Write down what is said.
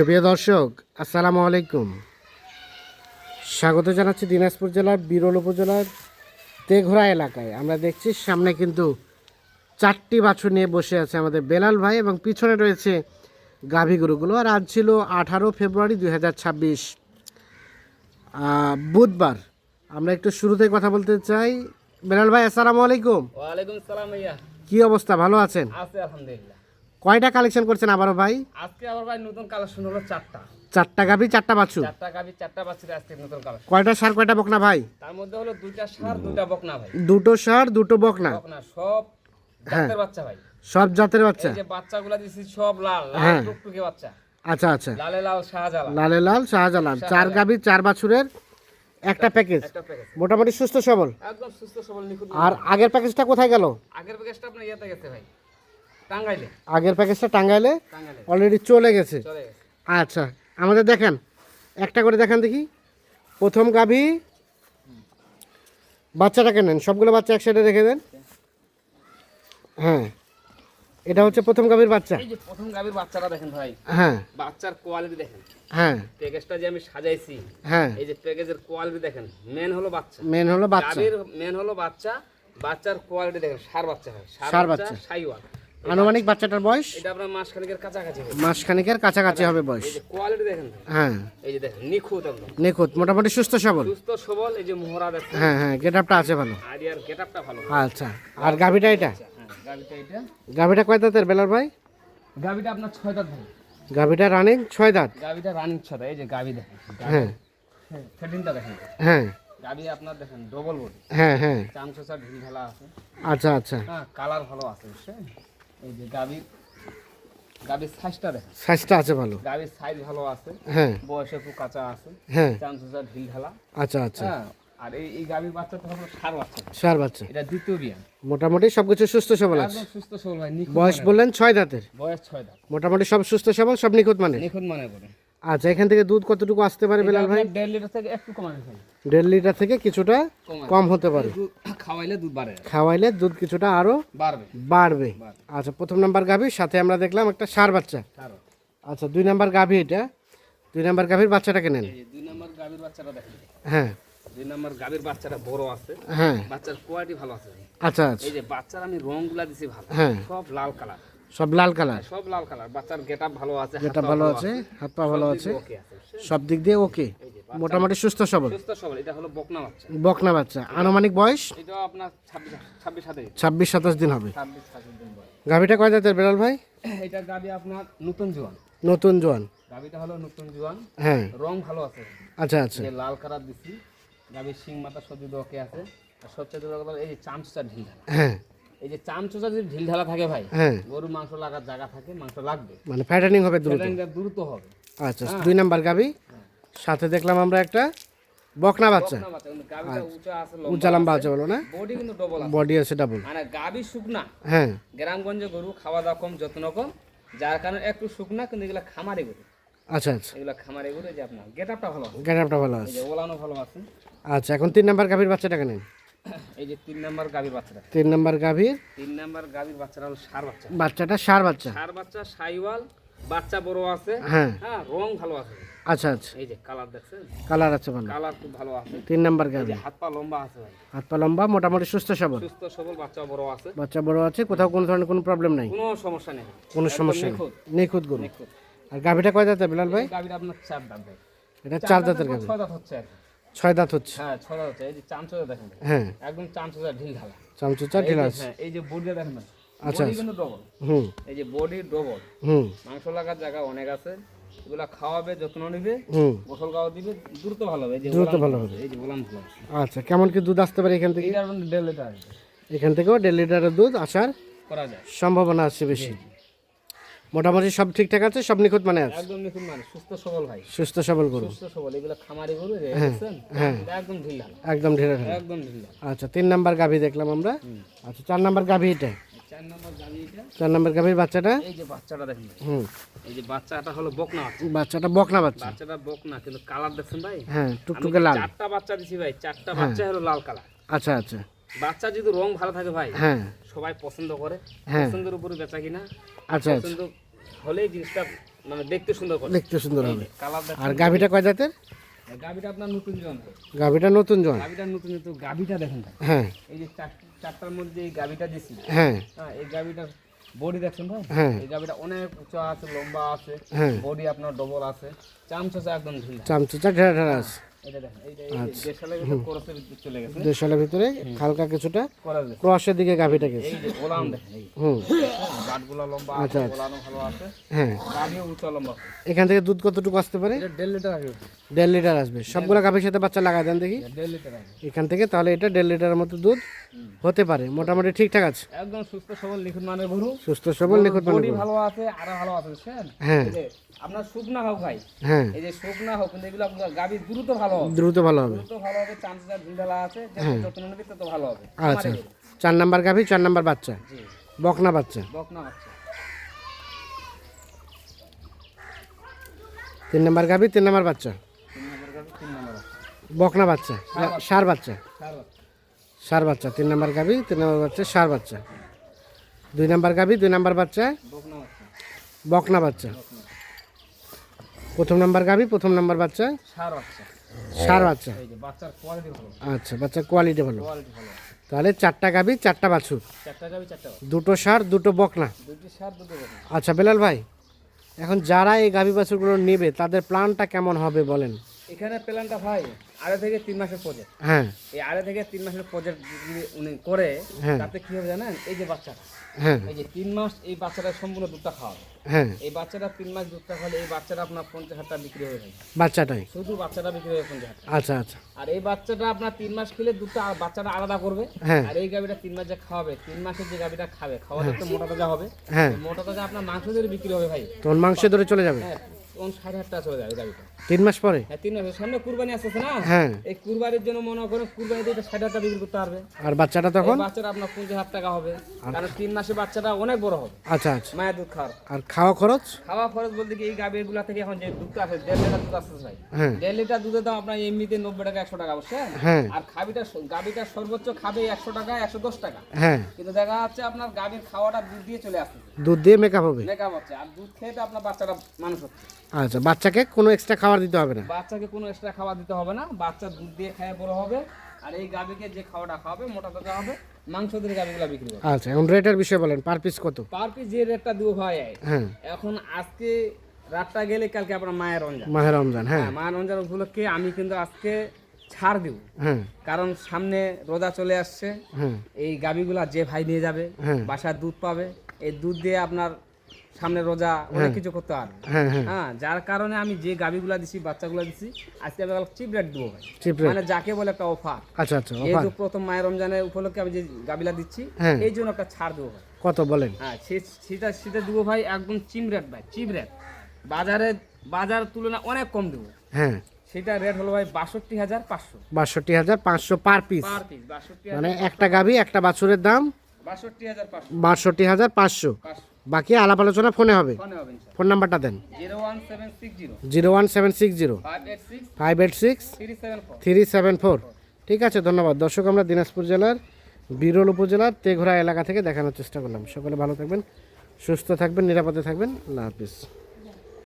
সুপ্রিয় দর্শক আসসালামু আলাইকুম। স্বাগত জানাচ্ছি দিনাজপুর জেলার বিরল উপজেলার তেঘরা এলাকায়। আমরা দেখছি সামনে কিন্তু চারটি বাছুর নিয়ে বসে আছে আমাদের বেলাল ভাই এবং পিছনে রয়েছে গাভী গরুগুলো। আর আজ ছিল আঠারো ফেব্রুয়ারি দুই হাজার ছাব্বিশ বুধবার। আমরা একটু শুরুতে কথা বলতে চাই। বেলাল ভাই আসসালামু আলাইকুম। ওয়ালাইকুম সালাম ভাইয়া। কি অবস্থা? ভালো আছেন? আছে আলহামদুলিল্লাহ। কয়টা কালেকশন করছেন আবারও ভাই? আজকে আবার ভাই নতুন কালেকশন হলো চারটা। চারটা গাভী চারটা বাছুর? চারটা গাবি চারটা বাচ্চার আজকে নতুন কালেকশন কয়টা সার কয়টা বকনা ভাই? তার মধ্যে হলো দুইটা সার দুইটা বকনা ভাই। দুটো সার দুটো বকনা? বকনা সব জাতের বাচ্চা ভাই। সব জাতের বাচ্চা? এই যে বাচ্চাগুলা দিছি সব লাল হ্যাঁ। লাল টুকটুকে বাচ্চা। আচ্ছা আচ্ছা। লালে লাল শাহজালাল। লালে লাল শাহজালাল। চার গাভী চার বাছুরের একটা প্যাকেজ একটা প্যাকেজ মোটামুটি সুস্থ সবল? একদম সুস্থ সবল আর আগের প্যাকেজটা কোথায় গেল? আগের প্যাকেজটা আপনার ইয়েতে গেছে ভাই। টাঙ্গাইলে? আগের প্যাকেজটা টাঙ্গাইলে অলরেডি চলে গেছে। আচ্ছা আমাদের দেখেন একটা করে দেখান দেখি। প্রথম গাভি বাচ্চাটাকে নেন সবগুলো বাচ্চা এক সাইডে রেখে দেন। হ্যাঁ এটা হচ্ছে প্রথম গাভীর বাচ্চা। এই যে প্রথম গাবির বাচ্চাটা দেখেন ভাই। হ্যাঁ। বাচ্চার কোয়ালিটি দেখেন। হ্যাঁ। প্যাকেজটা যে আমি সাজাইছি হ্যাঁ। এই যে প্যাকেজের কোয়ালিটি দেখেন মেন হলো বাচ্চা। মেন হলো বাচ্চা। গাভীর মেন হলো বাচ্চা বাচ্চার কোয়ালিটি দেখেন সার বাচ্চা হয়। সার বাচ্চা। বাচ্চা। সাইওয়াল। আনুমানিক বাচ্চাটার বয়স? এটা আপনার মাস খানিকের কাছাকাছি মাসখানিকের কাছাকাছি হবে বয়স। কোয়ালিটি দেখেন হ্যাঁ। এই যে দেখেন নিখুঁত একদম। নিখুঁত মোটামুটি সুস্থ সবল। সুস্থ সবল এই যে মোহরা দেখেন। হ্যাঁ হ্যাঁ গেট আপটা আছে ভালো। গেটআপটা ভালো। আচ্ছা আর গাভিটা এটা? হ্যাঁ গাভিটা এটা। গাভিটা কয় দাঁতের বেলার ভাই? গাভিটা আপনার ছয় দাঁত ভাই। গাভিটা রানিং ছয় দাঁত? গাভিটা রানিং ছয় দাঁত এই যে গাভি দেখেন। হ্যাঁ। ফেটিংটা দেখেন। হ্যাঁ। গাভি আপনার দেখেন ডবল বডি হ্যাঁ হ্যাঁ। চামচা ঢিল ঢালা আছে। আচ্ছা আচ্ছা। হ্যাঁ কালার ভালো আছে বুঝছেন? এই যে গাভীর গাভীর সাইজটা দেখেন। সাইজটা আছে ভালো। গাভীর সাইজ ভালো আছে। হ্যাঁ। বয়সে একটু কাঁচা আছে। হ্যাঁ। চামচা ঢিল ঢালা। আচ্ছা আচ্ছা। হ্যাঁ আর এই এই গাভীর বাচ্চাটা হলো সার বাচ্চা। সার বাচ্চা। এটা দ্বিতীয় বিয়ান মোটামুটি সবকিছু সুস্থ সবল আছে। একদম সুস্থ সবল বয়স। বললেন ছয় দাঁতের। বয়স ছয় দাঁত। মোটামুটি সব সুস্থ সবল সব নিখুঁত মানে নিখুঁত মানে করে। আচ্ছা এখান থেকে দুধ কতটুকু আসতে পারে বেলাল ভাই? দেড় লিটার থেকে একটু ফেলে দেড় লিটার থেকে কিছুটা কম হতে পারে। খাওয়াইলে দুধ বাড়ে। খাওয়াইলে দুধ কিছুটা আরও বাড়বে। বাড়বে। আচ্ছা প্রথম নাম্বার গাভী সাথে আমরা দেখলাম একটা সার বাচ্চা। আচ্ছা দুই নাম্বার গাভী এটা। দুই নাম্বার গাভীর বাচ্চাটাকে নেন। দুই নম্বর গাভীর বাচ্চাটা দেখেন। হ্যাঁ। দুই নম্বর গাভীর বাচ্চাটা বড় আছে। হ্যাঁ। বাচ্চার কোয়ালিটি ভালো আছে। আচ্ছা আচ্ছা। এই যে বাচ্চার আমি রংগুলা দিছি ভালো। হ্যাঁ। সব লাল কালার সব লাল কালার। সব লাল কালার বাচ্চার গেটআপ ভালো আছে যেটা ভালো আছে হাত পা ভালো আছে। সব দিক দিয়ে ওকে মোটামুটি সুস্থ সবল। সুস্থ সবল এটা হলো বকনা বাচ্চা। বকনা বাচ্চা। আনুমানিক বয়স? এটাও আপনার ছাব্বিশ ছাব্বিশ হাতে ছাব্বিশ সাতাশ দিন হবে। ছাব্বিশ সাতাশ দিন বয়স। গাভীটা কয় দাঁতের বেলাল ভাই? এটা গাবি আপনার নতুন জোয়ান। নতুন জোয়ান। গাবিটা হলো নতুন জোয়ান। হ্যাঁ। রং ভালো আছে। আচ্ছা আচ্ছা। লাল কালার দিছি। গাবির শিং মাথা সদ্য ওকে আছে। আর সবচেয়ে বড় কথা এই চামচটা ঢিল হ্যাঁ। এই যে চামচটা যদি ঢিল ঢালা থাকে ভাই হ্যাঁ। গরু মাংস লাগার জায়গা থাকে মাংস লাগবে। মানে ফ্যাটানিং হবে দ্রুত। দ্রুত হবে। আচ্ছা দুই নাম্বার গাভী সাথে দেখলাম আমরা একটা বকনা বাচ্চা। গাবিটা উঁচা লম্বা আছে। বলো না? বডি কিন্তু ডবল আছে। বডি আছে ডাবল মানে গাবি শুকনা। হ্যাঁ। গ্রামগঞ্জে গরু খাওয়া দাওয়া কম যত্ন কম। যার কারণে একটু শুকনা কিন্তু এগুলা খামারি গরু। আচ্ছা আচ্ছা। এগুলা খামারি গরু যে আপনার গেট আপটা ভালো গেটআপটা ভালো আছে। ওলানো ভালো আছে। আচ্ছা এখন তিন নাম্বার গাভীর বাচ্চাটাকে নেন এই যে তিন নাম্বার গাভীর বাচ্চাটা। তিন নাম্বার গাভীর? তিন নাম্বার গাভীর বাচ্চাটা হলো সার বাচ্চা। বাচ্চাটা সার বাচ্চা। সার বাচ্চা সাইওয়াল বাচ্চা বড় আছে। হ্যাঁ। হ্যাঁ রং ভালো আছে। আচ্ছা আচ্ছা। এই যে কালার দেখছেন? কালার আছে ভালো। কালার খুব ভালো আছে। তিন নাম্বার গাভী। হাত পা লম্বা আছে ভাই। হাত পা লম্বা মোটামুটি সুস্থ সবল। সুস্থ সবল বাচ্চা বড় আছে। বাচ্চা বড় আছে কোথাও কোনো ধরনের কোনো প্রবলেম নাই। কোনো সমস্যা নেই। কোনো সমস্যা নেই। নিখুঁত, গরু। আর গাভীটা কয় দাঁতের বিলাল ভাই? গাভীর আপনার চার দাঁত ভাই এটা চার দাঁতের গাভী। ছয় দাঁত হচ্ছে আর। ছয় দাঁত হচ্ছে। হ্যাঁ ছয় দাঁত হচ্ছে। এই যে দেখেন। হ্যাঁ। একদম ঢিল ঢালা। যে- আছে হ্যাঁ, এই যে বডিটা দেখেন আচ্ছা, বডি কিন্তু ডবল হুম। এই যে বডি ডবল হুম। মাংস লাগার জায়গা অনেক আছে। এগুলা খাওয়াবে যত্ন নিবে। হুম। গোসল খাওয়া দিবে দ্রুত ভালো হবে। এই যে দ্রুত ভালো হবে। এই যে আচ্ছা কেমন কি দুধ আসতে পারে এখান থেকে? দেড় লিটার। এখান থেকেও দেড় লিটারের দুধ আসার করা যায়। সম্ভাবনা আছে বেশি। মোটামুটি সব ঠিকঠাক আছে সব নিখুঁত মানে আছে? একদম নিখুঁত মানে সুস্থ সবল ভাই। সুস্থ সবল গরু। সুস্থ সবল এগুলো খামারি গরু যে হ্যাঁ। একদম ঢিল একদম ঢেলে একদম ঢিল আচ্ছা তিন নাম্বার গাভী দেখলাম আমরা। আচ্ছা চার নাম্বার গাভী এটা? চার নম্বর গাড়ি এটা? চার নাম্বার গাভীর বাচ্চাটা? এই যে বাচ্চাটা দেখেন হুম। এই যে বাচ্চাটা হলো বকনা বাচ্চা। বাচ্চাটা বকনা বাচ্চা। বাচ্চাটা বকনা কিন্তু কালার দেখছেন ভাই? হ্যাঁ টুকটুকে লাল। চারটা বাচ্চা দিছি ভাই চারটা বাচ্চা হলো লাল কালার। আচ্ছা আচ্ছা। বাচ্চা যদি রং ভালো থাকে ভাই হ্যাঁ। সবাই পছন্দ করে। হ্যাঁ। পছন্দের উপরে বেচা কিনা। আচ্ছা আচ্ছা। পছন্দ হলেই জিনিসটা মানে দেখতে সুন্দর করে। দেখতে সুন্দর হবে। আর গাভিটা কয় জাতের? গাবিটা আপনার নতুন জন। গাভিটা নতুন জন। গাবিটা নতুন নতুন গাবিটা দেখেন। হ্যাঁ। এই যে চার- চারটার মধ্যে এই গাবিটা দিছি। হ্যাঁ। হ্যাঁ এই গাবিটার বডি দেখছেন ভাই? হ্যাঁ। এই গাবিটা অনেক উঁচা আছে লম্বা আছে। বডি আপনার ডবল আছে। চামচা একদম ঢিলা। চামচা ঢেরা ঢেরা আছে। দেশালের ভিতর হালকা কিছুটা ক্রসের দিকে গাভিটা গেছে। হুম। আচ্ছা, আচ্ছা। আছে। হ্যাঁ। এখান থেকে দুধ কতটুকু আসতে পারে? দেড় লিটার আসবে। দেড় লিটার আসবে। সবগুলো গাভির সাথে বাচ্চা লাগাই দেন দেখি। এখান থেকে তাহলে এটা দেড় লিটারের মতো দুধ হতে পারে। মোটামুটি ঠিকঠাক আছে। একদম সুস্থ সবল লিখুন মানে গরু। সুস্থ সবল নিখুঁত মানে ভালো আছে আরও ভালো আছে হ্যাঁ। আপনার শুকনা হোক ভাই হ্যাঁ। এই যে শুকনা হোক কিন্তু এগুলো আপনার গাবি দ্রুত ভালো হবে। দ্রুত ভালো হবে। দ্রুত ভালো হবে চান্সেস ঢিলা আছে যত যত্ন নেবে তত ভালো হবে। আচ্ছা। চার নাম্বার গাভি চার নাম্বার বাচ্চা। জি। বকনা বাচ্চা। বকনা বাচ্চা। তিন নাম্বার গাভি তিন নাম্বার বাচ্চা। বকনা বাচ্চা। সার বাচ্চা। সার বাচ্চা। তিন নাম্বার গাভি তিন নাম্বার বাচ্চা সার বাচ্চা। দুই নাম্বার গাভি দুই নাম্বার বাচ্চা। বকনা বাচ্চা। বকনা বাচ্চা। প্রথম নাম্বার গাভি প্রথম নাম্বার বাচ্চা। সার বাচ্চা। সার বাচ্চা। আচ্ছা বাচ্চার কোয়ালিটি ভালো। তাহলে চারটা গাবি চারটা বাছুর। গাবি দুটো সার দুটো বকনা। সার দুটো বকনা। আচ্ছা বেলাল ভাই এখন যারা এই গাভি বাছুরগুলো নেবে তাদের প্ল্যানটা কেমন হবে বলেন? এখানে প্ল্যানটা ভাই আড়াই থেকে তিন মাসের প্রজেক্ট হ্যাঁ। এই আড়াই থেকে তিন মাসের প্রজেক্ট যদি উনি করে হ্যাঁ। তাতে কি হবে জানেন? এই যে বাচ্চাটা। হ্যাঁ। এই যে তিন মাস এই বাচ্চাটা সম্পূর্ণ দুধটা খাওয়াবে হ্যাঁ। এই বাচ্চাটা তিন মাস দুধটা খাওয়ালে এই বাচ্চাটা আপনার পঞ্চাশ হাজার টাকা বিক্রি হয়ে যায় বাচ্চাটাই? শুধু বাচ্চাটা বিক্রি হয়ে পঞ্চাশ হাজার আচ্ছা আচ্ছা। আর এই বাচ্চাটা আপনার তিন মাস খেলে দুধটা বাচ্চাটা আলাদা করবে। হ্যাঁ। আর এই গাভিটা তিন মাস যে খাওয়াবে তিন মাসের যে গাভিটা খাবে খাওয়াতে তো মোটা তাজা হবে। হ্যাঁ। মোটা তাজা আপনার মাংস ধরে বিক্রি হবে ভাই। তোর মাংস ধরে চলে যাবে? হ্যাঁ। তখন সাড়ে হাজার টাকা চলে যাবে গাভিটা তিন মাস পরে? হ্যাঁ তিন মাসের সামনে কুরবানি আসতেছে না? হ্যাঁ। এই কুরবানির জন্য মনে করেন কুরবানি দিয়ে ষাট হাজার টাকা বিক্রি করতে পারবে। আর বাচ্চাটা তখন? বাচ্চাটা আপনার পঞ্চাশ হাজার টাকা হবে। কারণ তিন মাসে বাচ্চাটা অনেক বড় হবে। আচ্ছা আচ্ছা। মায়ের দুধ খাওয়ার। আর খাওয়া খরচ? খাওয়া খরচ বলতে কি এই গাভীগুলা থেকে এখন যে দুধটা আছে দেড় লিটার দুধ আসছে ভাই। হ্যাঁ। দেড় লিটার দুধের দাম আপনার এমনিতে নব্বই টাকা একশো টাকা বুঝছেন হ্যাঁ? আর খাবিটা গাভীটা সর্বোচ্চ খাবে একশো টাকা একশো দশ টাকা। হ্যাঁ। কিন্তু দেখা যাচ্ছে আপনার গাভীর খাওয়াটা দুধ দিয়ে চলে আসছে দুধ দিয়ে মেকআপ হবে। মেকআপ হচ্ছে। আর দুধ খেয়ে তো আপনার বাচ্চাটা মানুষ হচ্ছে। আচ্ছা বাচ্চাকে কোনো এক্সট্রা খাবার দিতে হবে না? বাচ্চাকে কোনো এক্সট্রা খাবার দিতে হবে না। বাচ্চা দুধ দিয়ে খেয়ে বড় হবে। আর এই গাভীকে যে খাওয়াটা খাওয়াবে মোটা তাজা হবে। মাংস দিয়ে গাভীগুলো বিক্রি হবে আচ্ছা এখন রেটের বিষয়ে বলেন পার পিস কত? পার পিস যে রেটটা দিব হয় হ্যাঁ। এখন আজকে রাতটা গেলে কালকে আপনার মায়ের রঞ্জা মায়ের রমজান হ্যাঁ। হ্যাঁ মায়ের রঞ্জান উপলক্ষে আমি কিন্তু আজকে ছাড় দিব। হ্যাঁ। কারণ সামনে রোজা চলে আসছে। হ্যাঁ। এই গাভীগুলা যে ভাই নিয়ে যাবে। বাসার দুধ পাবে। এই দুধ দিয়ে আপনার সামনে রোজা অনেক কিছু করতে পারবে। হ্যাঁ হ্যাঁ। হ্যাঁ যার কারণে আমি যে গাভীগুলা দিছি বাচ্চাগুলো দিছি আজকে আমি চিপ রেট দেবো ভাই। মানে যাকে বলে একটা অফার আচ্ছা আচ্ছা যেহেতু প্রথম মায়ের রমজানের উপলক্ষে আমি যে গাবিলা দিচ্ছি হ্যাঁ। এই জন্য একটা ছাড় দেবো ভাই। কত বলেন? হ্যাঁ সেটা সেটা দেবো ভাই একদম চিপ রেট ভাই চিপ রেট বাজারে বাজার তুলনা অনেক কম দেবো। হ্যাঁ। সেটা রেট হলো ভাই বাষট্টি হাজার পাঁচশো। বাষট্টি হাজার পাঁচশো পার পিস পার পিস বাষট্টি মানে একটা গাভি একটা বাছুরের দাম বাষট্টি হাজার পাঁচশো। বাষট্টি হাজার পাঁচশো। বাকি আলাপ আলোচনা ফোনে হবে। ফোনে নাম্বারটা দেন। Zero one seven six zero. Five eight six three seven four three seven four. ঠিক আছে ধন্যবাদ। দর্শক আমরা দিনাজপুর জেলার বিরল উপজেলার তেঘোড়া এলাকা থেকে দেখানোর চেষ্টা করলাম। সকলে ভালো থাকবেন সুস্থ থাকবেন নিরাপদে থাকবেন। আল্লাহ হাফিজ।